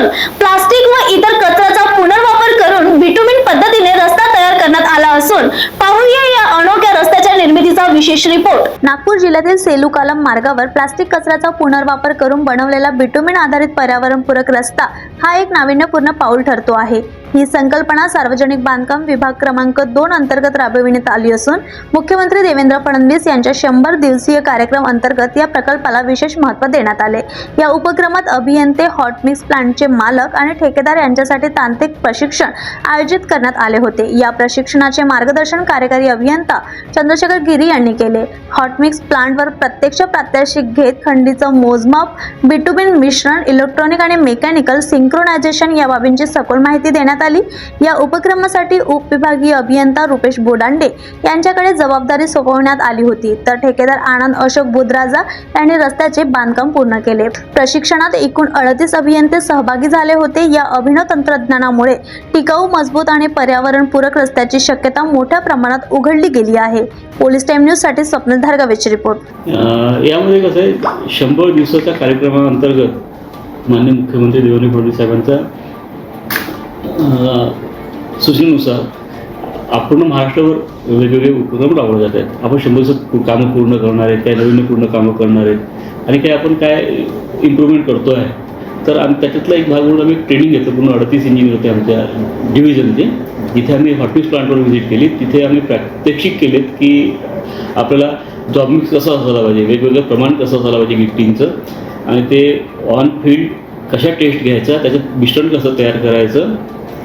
असून प्लास्टिक व इतर कचऱ्याचा पुनर्वापर करून बिटुमिन पद्धतीने रस्ता तयार करण्यात आला असून विशेष रिपोर्ट. नागपूर जिल्ह्यातील सेलू कालम मार्गावर प्लास्टिक कचऱ्याचा पुनर्वापर करून बनवलेला बिटुमिन आधारित पर्यावरणपूरक रस्ता हा एक नाविन्यपूर्ण पाऊल ठरतो आहे. ही संकल्पना सार्वजनिक बांधकाम विभाग क्रमांक दोन अंतर्गत राबविण्यात आली असून मुख्यमंत्री देवेंद्र फडणवीस यांच्या शंभर दिवसीय कार्यक्रम अंतर्गत या प्रकल्पाला विशेष महत्त्व देण्यात आले. या उपक्रमात अभियंते हॉट मिक्स प्लांटचे मालक आणि ठेकेदार यांच्यासाठी तांत्रिक प्रशिक्षण आयोजित करण्यात आले होते. या प्रशिक्षणाचे मार्गदर्शन कार्यकारी अभियंता चंद्रशेखर गिरी यांनी केले. हॉटमिक्स प्लांटवर प्रत्यक्ष प्रात्यक्षिक घेत खंडीचं मोजमाप बिटुबिन मिश्रण इलेक्ट्रॉनिक आणि मेकॅनिकल सिंक्रोनायझेशन या बाबींची सखोल माहिती देण्यात आली. या उपक्रमासाठी उपविभागीय अभियंता रुपेश बोडांडे यांच्याकडे जबाबदारी सोपवण्यात आली होती. तर ठेकेदार आनंद अशोक बुधराजा यांनी रस्त्याचे बांधकाम पूर्ण केले. प्रशिक्षणात एकूण अडतीस अभियंते सहभागी झाले होते. या अभिनव तंत्रज्ञानामुळे टिकाऊ मजबूत आणि पर्यावरणपूरक रस्त्याची शक्यता मोठ्या प्रमाणात उघडली गेली आहे. पोलीस टाइम न्यूज साठी स्वप्नील धारगावेचे रिपोर्ट यामध्ये कसं आहे शंभर दिवसाच्या कार्यक्रमाअंतर्गत माननीय मुख्यमंत्री देवेंद्र फडणवीस साहेबांचा अं, सूचनेनुसार आपण महाराष्ट्रावर वेगवेगळे उपक्रम राबवले जात आहेत. आपण शंभर दिवसात पू- कामं पूर्ण करणार आहेत काही नवीन पूर्ण कामं करणार आहेत आणि काही आपण काय इम्प्रूव्हमेंट करतो आहे तर आम्ही त्याच्यातला एक भाग म्हणून आम्ही ट्रेनिंग घेतो पूर्ण अडतीस इंजिनियर होते आमच्या डिव्हिजनचे जिथे आम्ही हॉटमिक्स प्लांटवर व्हिजिट केली तिथे आम्ही प्रात्यक्षिक केलेत की आपल्याला जॉब मिक्स कसं असायला पाहिजे वेगवेगळं प्रमाण कसं असायला पाहिजे गिफ्टिंगचं आणि ते ऑन फील्ड कशा टेस्ट घ्यायचा त्याच्यात मिश्रण कसं तयार करायचं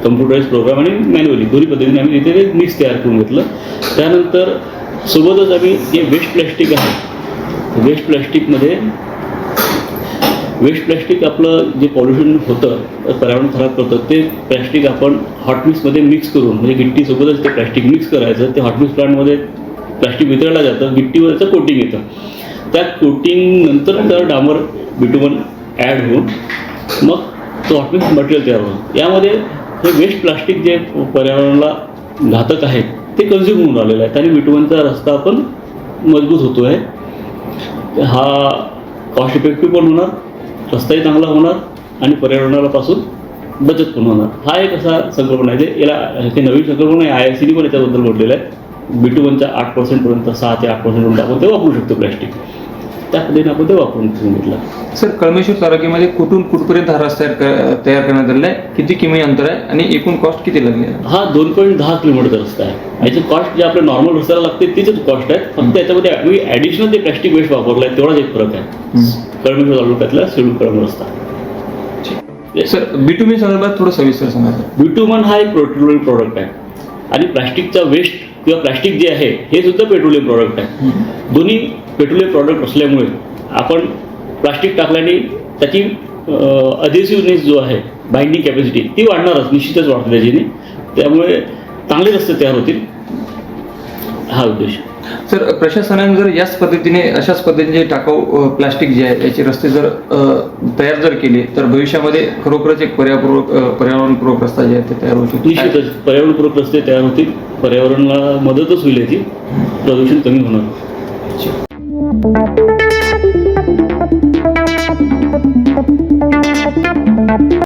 कम्प्युटराईज प्रोग्राम आणि मॅन्युअली दोन्ही पद्धतीने आम्ही तिथे ते मिक्स तयार करून घेतलं. त्यानंतर सोबतच आम्ही जे वेस्ट प्लॅस्टिक आहे वेस्ट प्लॅस्टिकमध्ये वेस्ट प्लॅस्टिक आपलं जे पॉल्युशन होतं पर्यावरण खराब करतं ते प्लॅस्टिक आपण हॉटमिक्समध्ये मिक्स करून म्हणजे गिट्टीसोबतच ते प्लॅस्टिक मिक्स करायचं ते हॉटमिक्स प्लांटमध्ये प्लॅस्टिक वितळलं जातं गिट्टीवरचं कोटिंग येतं. त्या कोटिंग नंतर तर डांबर बिटुमन ॲड होऊन मग तो हॉटमिक्स मटेरियल तयार होतं. यामध्ये हे वेस्ट प्लास्टिक जे पर्यावरणाला घातक आहे ते कन्झ्युम होऊन आलेलं आहे. आणि बिटुमनचा रस्ता आपण मजबूत होतो आहे हा कॉस्ट इफेक्टिव्ह पण होणार रस्ताही चांगला होणार आणि पर्यावरणाला पासून बचत पण होणार. हा एक असा संकल्पना आहे. जे याला हे नवीन संकल्पना आहे. आय आय सीने पण याच्याबद्दल म्हटलेलं आहे. बी टू वनच्या आठ पर्सेंटपर्यंत सहा ते आठ पर्सेंटपर्यंत आपण ते वापरू शकतो प्लॅस्टिक त्या पद्धतीने आपण ते वापरून घेतलं सर कळमेश्वर तालुक्यामध्ये कुठून कुठपर्यंत हा रस्ता तयार कर- तयार करण्यात आलेला आहे? किती किमी अंतर आहे? आणि एकूण कॉस्ट किती लागली हा दोन पॉईंट दहा किलोमीटरचा रस्ता आहे. याची कॉस्ट जे आपल्या नॉर्मल रस्त्याला लागते तीच कॉस्ट आहे. फक्त याच्यामध्ये ॲडिशनल जे प्लॅस्टिक वेस्ट वापरलं आहे तेवढाच एक फरक आहे. कळमेश्वर तालुक्यातला शेडूल कळम रस्ता सर बिटुमी संदर्भात थोडं सविस्तर सांगा सर. ब्युटोमन हा एक पेट्रोलियम प्रॉडक्ट आहे. आणि प्लास्टिकचा वेस्ट किंवा प्लास्टिक जे आहे हे सुद्धा पेट्रोलियम प्रॉडक्ट आहे. दोन्ही पेट्रोलियम प्रॉडक्ट असल्यामुळे आपण प्लास्टिक टाकल्याने त्याची अधेसिव्हनेस जो आहे बाइंडिंग कॅपॅसिटी ती वाढणारच निश्चितच वाढते त्याच्याने. त्यामुळे चांगले रस्ते तयार होतील. हा उद्देश. सर प्रशासनाने जर याच पद्धतीने अशाच पद्धतीने टाकाऊ प्लास्टिक जे आहे याचे रस्ते जर तयार जर केले तर भविष्यामध्ये खरोखरच एक पर्यावपूर्वक अ, पर्यावरणपूर्वक रस्ता जे आहे ते तयार शकतो निश्चितच. पर्यावरणपूरक रस्ते तयार होतील. पर्यावरणाला मदतच होईल याची. प्रदूषण कमी होणार.